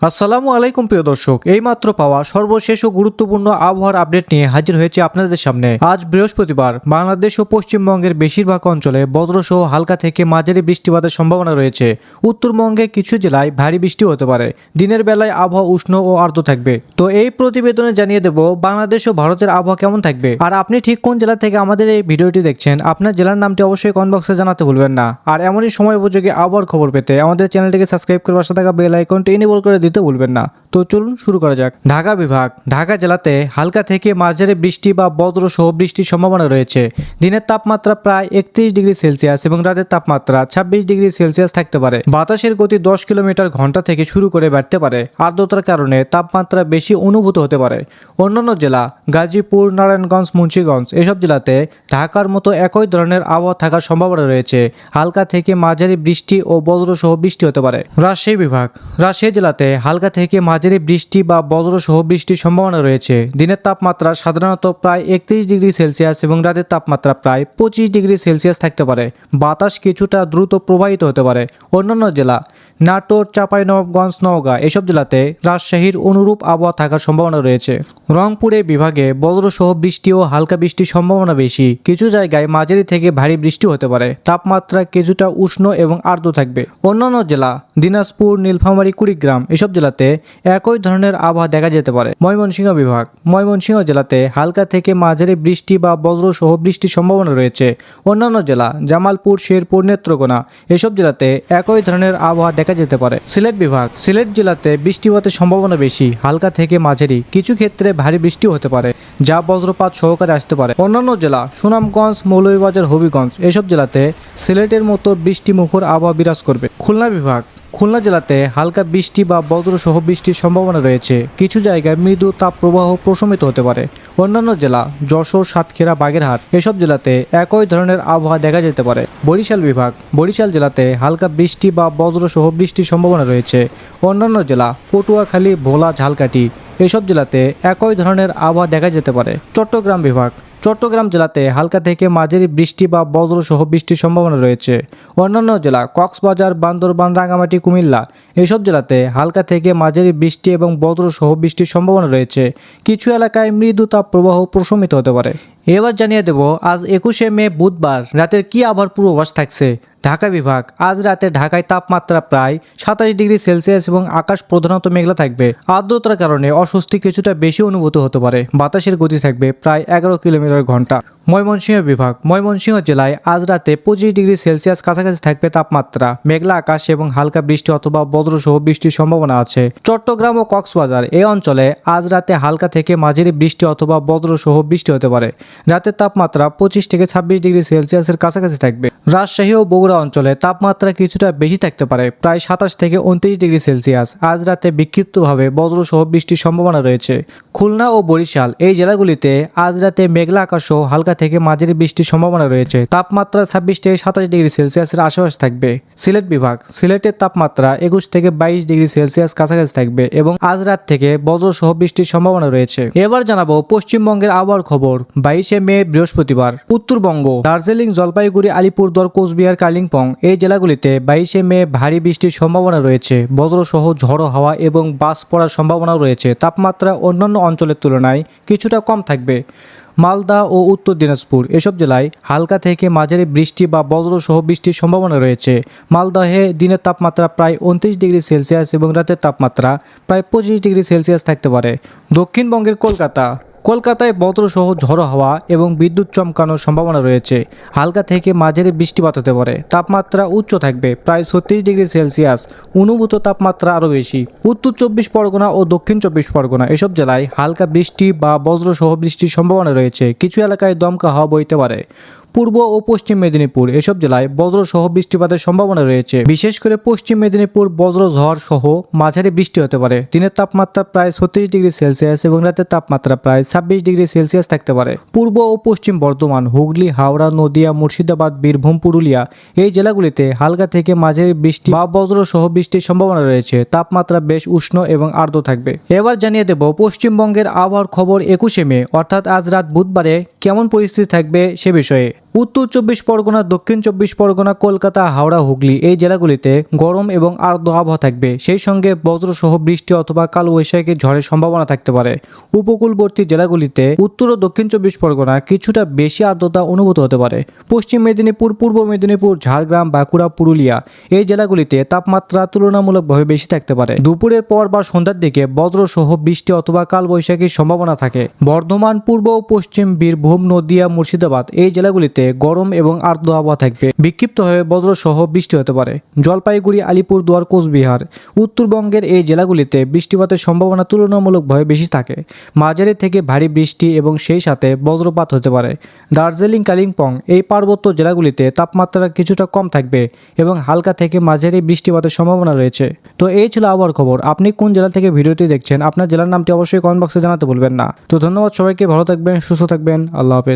আসসালামু আলাইকুম প্রিয় দর্শক, এইমাত্র পাওয়া সর্বশেষ ও গুরুত্বপূর্ণ আবহাওয়ার আপডেট নিয়ে হাজির হয়েছে আপনাদের সামনে। আজ বৃহস্পতিবার, বাংলাদেশ ও পশ্চিমবঙ্গের বেশিরভাগ অঞ্চলে বজ্রসহ হালকা থেকে মাঝারি বৃষ্টিপাতের সম্ভাবনা রয়েছে। উত্তরবঙ্গে কিছু জেলায় ভারী বৃষ্টি হতে পারে। দিনের বেলায় আবহাওয়া উষ্ণ ও আর্দ্র থাকবে। তো এই প্রতিবেদনে জানিয়ে দেব, বাংলাদেশ ও ভারতের আবহাওয়া কেমন থাকবে? আর আপনি ঠিক কোন জেলা থেকে আমাদের এই ভিডিওটি দেখছেন, আপনার জেলার নামটি অবশ্যই কমেন্ট বক্সে জানাতে ভুলবেন না। আর এমনই সময় উপযোগী আবহাওয়ার খবর পেতে আমাদের চ্যানেলটিকে সাবস্ক্রাইব করে পাশে থাকা বেল আইকনটি এনেবল করে দিতে ভুলবেন না। তো চলুন শুরু করা যাক। ঢাকা বিভাগ, ঢাকা জেলাতে হালকা থেকে মাঝারি বৃষ্টি বা বজ্র সহ বৃষ্টির সম্ভাবনা রয়েছে। দিনের তাপমাত্রা প্রায় একত্রিশ ডিগ্রি সেলসিয়াস এবং রাতের তাপমাত্রা ছাব্বিশ ডিগ্রি সেলসিয়াস থাকতে পারে। বাতাসের গতি দশ কিলোমিটার ঘণ্টা থেকে শুরু করে বাড়তে পারে। আর্দ্রতার কারণে তাপমাত্রা বেশি অনুভূত হতে পারে। অন্যান্য জেলা, গাজীপুর, নারায়ণগঞ্জ, মুন্সীগঞ্জ, এসব জেলাতে ঢাকার মতো একই ধরনের আবহাওয়া থাকার সম্ভাবনা রয়েছে। হালকা থেকে মাঝারি বৃষ্টি ও বজ্র সহ বৃষ্টি হতে পারে। রাজশাহী বিভাগ, রাজশাহী জেলাতে হালকা থেকে মাঝারি বৃষ্টি বা বজ্র সহ বৃষ্টির সম্ভাবনা রয়েছে। দিনের তাপমাত্রা সাধারণত প্রায় একত্রিশ ডিগ্রি সেলসিয়াস এবং রাতের তাপমাত্রা প্রায় পঁচিশ ডিগ্রি সেলসিয়াস থাকতে পারে। বাতাস কিছুটা দ্রুত প্রবাহিত হতে পারে। অন্যান্য জেলা, নাটোর, চাঁপাইনবাবগঞ্জ, নওগাঁ, এসব জেলাতে রাজশাহীর অনুরূপ আবহাওয়া থাকার সম্ভাবনা রয়েছে। রংপুরে বিভাগে বজ্রসহ বৃষ্টি ও হালকা বৃষ্টির সম্ভাবনা বেশি। কিছু জায়গায় মাঝারি থেকে ভারী বৃষ্টি হতে পারে। তাপমাত্রা কিছুটা উষ্ণ এবং আর্দ্র থাকবে। অন্যান্য জেলা, দিনাজপুর, নীলফামারী, কুড়িগ্রাম, এসব জেলাতে একই ধরনের আবহাওয়া দেখা যেতে পারে। ময়মনসিংহ বিভাগ। ময়মনসিংহ জেলাতে হালকা থেকে মাঝারি বৃষ্টি বা বজ্রসহ বৃষ্টির সম্ভাবনা রয়েছে। অন্যান্য জেলা জামালপুর, শেরপুর, নেত্রকোনা এসব জেলাতে একই ধরনের আবহাওয়া দেখা যেতে পারে। সিলেট বিভাগ। সিলেট জেলাতে বৃষ্টিপাতের সম্ভাবনা বেশি, হালকা থেকে মাঝারি। কিছু ক্ষেত্রে ভারী বৃষ্টি হতে পারে, যা বজ্রপাত সহকারে আসতে পারে। অন্যান্য জেলা সুনামগঞ্জ, মৌলভীবাজার, হবিগঞ্জ এসব জেলাতে সিলেটের মতো বৃষ্টিমুখর আবহাওয়া বিরাজ করবে। খুলনা বিভাগ। খুলনা জেলাতে হালকা বৃষ্টি বা বজ্রসহ বৃষ্টির সম্ভাবনা রয়েছে। কিছু জায়গায় মৃদু তাপপ্রবাহ প্রশমিত হতে পারে। অন্যান্য জেলা, যশোর, সাতক্ষীরা, বাগেরহাট, এসব জেলাতে একই ধরনের আবহাওয়া দেখা যেতে পারে। বরিশাল বিভাগ, বরিশাল জেলাতে হালকা বৃষ্টি বা বজ্রসহ বৃষ্টির সম্ভাবনা রয়েছে। অন্যান্য জেলা, পটুয়াখালী, ভোলা, ঝালকাঠি, এসব জেলাতে একই ধরনের আবহাওয়া দেখা যেতে পারে। চট্টগ্রাম বিভাগ চট্টগ্রাম জেলাতে হালকা থেকে মাঝারি বৃষ্টি বা বজ্র সহ বৃষ্টির সম্ভাবনা রয়েছে। অন্যান্য জেলা কক্সবাজার, বান্দরবান রাঙামাটি কুমিল্লা এসব জেলাতে হালকা থেকে মাঝারি বৃষ্টি এবং বজ্র সহ বৃষ্টির সম্ভাবনা রয়েছে। কিছু এলাকায় মৃদু তাপ প্রবাহ প্রশমিত হতে পারে। এবার জানিয়ে দেব, আজ একুশে মে বুধবার রাতের কি আবহাওয়ার পূর্বাভাস থাকছে? ঢাকা বিভাগ, আজ রাতে ঢাকায় তাপমাত্রা প্রায় সাতাশ ডিগ্রি সেলসিয়াস এবং আকাশ প্রধানত মেঘলা থাকবে। আর্দ্রতার কারণে অস্বস্তি কিছুটা বেশি অনুভূত হতে পারে। বাতাসের গতি থাকবে প্রায় এগারো কিলোমিটার ঘণ্টা। ময়মনসিংহ বিভাগ, ময়মনসিংহ জেলায় আজ রাতে পঁচিশ ডিগ্রি সেলসিয়াস কাছাকাছি থাকবে তাপমাত্রা। মেঘলা আকাশ এবং হালকা বৃষ্টি অথবা বজ্রসহ বৃষ্টির সম্ভাবনা আছে। চট্টগ্রাম ও কক্সবাজার এই অঞ্চলে আজ রাতে হালকা থেকে মাঝারি বৃষ্টি অথবা বজ্রসহ বৃষ্টি হতে পারে। রাতের তাপমাত্রা পঁচিশ থেকে ছাব্বিশ ডিগ্রি সেলসিয়াসের কাছাকাছি থাকবে। রাজশাহী ও বগুড়া অঞ্চলে তাপমাত্রা কিছুটা বেশি থাকতে পারে, প্রায় সাতাশ থেকে উনত্রিশ ডিগ্রি সেলসিয়াস। আজ রাতে বিক্ষিপ্তভাবে বজ্রসহ বৃষ্টির সম্ভাবনা রয়েছে। খুলনা ও বরিশাল এই জেলাগুলিতে আজ রাতে মেঘলা আকাশ সহ হালকা থেকে মাঝারি বৃষ্টির সম্ভাবনা রয়েছে। তাপমাত্রা ছাব্বিশ থেকে সাতাশ ডিগ্রি সেলসিয়াসের আশেপাশে থাকবে। সিলেট বিভাগ, সিলেটের তাপমাত্রা একুশ থেকে বাইশ ডিগ্রি সেলসিয়াস কাছাকাছি থাকবে এবং আজ রাত থেকে বজ্রসহ বৃষ্টির সম্ভাবনা রয়েছে। এবার জানাব পশ্চিমবঙ্গের আবহাওয়ার খবর। বাইশে মে, বৃহস্পতিবার। উত্তরবঙ্গ, দার্জিলিং, জলপাইগুড়ি, আলিপুরদুয়ার, কোচবিহার, কালিম্পং এই জেলাগুলিতে বাইশে মে ভারী বৃষ্টির সম্ভাবনা রয়েছে। বজ্রসহ ঝড়ো হাওয়া এবং বাস পড়ার সম্ভাবনাও রয়েছে। তাপমাত্রা অন্যান্য অঞ্চলের তুলনায় কিছুটা কম থাকবে। মালদা ও উত্তর দিনাজপুর। এসব জেলায় হালকা থেকে মাঝারি বৃষ্টি বা বজ্রসহ বৃষ্টির সম্ভাবনা রয়েছে। মালদহে দিনের তাপমাত্রা প্রায় উনত্রিশ ডিগ্রি সেলসিয়াস এবং রাতের তাপমাত্রা প্রায় পঁচিশ ডিগ্রি সেলসিয়াস থাকতে পারে। দক্ষিণবঙ্গের কলকাতা কলকাতায় বজ্রসহ ঝড়ো হাওয়া এবং বিদ্যুৎ চমকানোর সম্ভাবনা রয়েছে। হালকা থেকে মাঝারি বৃষ্টিপাত হতে পারে। তাপমাত্রা উচ্চ থাকবে। প্রায় ছত্রিশ ডিগ্রি সেলসিয়াস। অনুভূত তাপমাত্রা আরও বেশি। উত্তর চব্বিশ পরগনা ও দক্ষিণ চব্বিশ পরগনা এসব জেলায় হালকা বৃষ্টি বা বজ্রসহ বৃষ্টির সম্ভাবনা রয়েছে। কিছু এলাকায় দমকা হাওয়া বইতে পারে। পূর্ব ও পশ্চিম মেদিনীপুর। এসব জেলায় বজ্র সহ বৃষ্টিপাতের সম্ভাবনা রয়েছে। বিশেষ করে পশ্চিম মেদিনীপুর বজ্র, ঝড় সহ মাঝারি বৃষ্টি হতে পারে। দিনের তাপমাত্রা প্রায় ছত্রিশ ডিগ্রি সেলসিয়াস এবং রাতের তাপমাত্রা প্রায় ছাব্বিশ ডিগ্রি সেলসিয়াস থাকতে পারে। পূর্ব ও পশ্চিম বর্ধমান, হুগলি, হাওড়া, নদিয়া, মুর্শিদাবাদ, বীরভূম, পুরুলিয়া এই জেলাগুলিতে হালকা থেকে মাঝারি বৃষ্টি বা বজ্র সহ বৃষ্টির সম্ভাবনা রয়েছে। তাপমাত্রা বেশ উষ্ণ এবং আর্দ্র থাকবে। এবার জানিয়ে দেব পশ্চিমবঙ্গের আবহাওয়ার খবর একুশে মে। অর্থাৎ আজ রাত বুধবারে কেমন পরিস্থিতি থাকবে সে বিষয়ে। উত্তর চব্বিশ পরগনা, দক্ষিণ চব্বিশ পরগনা, কলকাতা, হাওড়া, হুগলি এই জেলাগুলিতে গরম এবং আর্দ্র আবহাওয়া থাকবে। সেই সঙ্গে বজ্রসহ বৃষ্টি অথবা কালবৈশাখী ঝড়ের সম্ভাবনা থাকতে পারে। উপকূলবর্তী জেলাগুলিতে উত্তর ও দক্ষিণ চব্বিশ পরগনা কিছুটা বেশি আর্দ্রতা অনুভূত হতে পারে। পশ্চিম মেদিনীপুর, পূর্ব মেদিনীপুর, ঝাড়গ্রাম, বাঁকুড়া, পুরুলিয়া এই জেলাগুলিতে তাপমাত্রা তুলনামূলকভাবে বেশি থাকতে পারে। দুপুরের পর বা সন্ধ্যার দিকে বজ্রসহ বৃষ্টি অথবা কালবৈশাখীর সম্ভাবনা থাকে। বর্ধমান, পূর্ব ও পশ্চিম বীরভূম, নদিয়া, মুর্শিদাবাদ এই জেলাগুলিতে গরম এবং আর্দ্র আবহাওয়া থাকবে। বিক্ষিপ্ত হয়ে বজ্রসহ বৃষ্টি হতে পারে। জলপাইগুড়ি আলিপুরদুয়ার কোচবিহার, উত্তরবঙ্গের এই জেলাগুলিতে বৃষ্টিপাতের সম্ভাবনা তুলনামূলকভাবে বেশি থাকে। মাঝারি থেকে ভারী বৃষ্টি এবং সেই সাথে বজ্রপাত হতে পারে। দার্জিলিং, কালিম্পং এই পার্বত্য জেলাগুলিতে তাপমাত্রা কিছুটা কম থাকবে এবং হালকা থেকে মাঝারি বৃষ্টিপাতের সম্ভাবনা রয়েছে। তো এই ছিল আবহাওয়ার খবর। আপনি কোন জেলা থেকে ভিডিওটি দেখছেন? আপনার জেলার নামটি অবশ্যই কমেন্ট বক্সে জানাতে ভুলবেন না। তো ধন্যবাদ সবাইকে, ভালো থাকবেন, সুস্থ থাকবেন, আল্লাহ হাফেজ।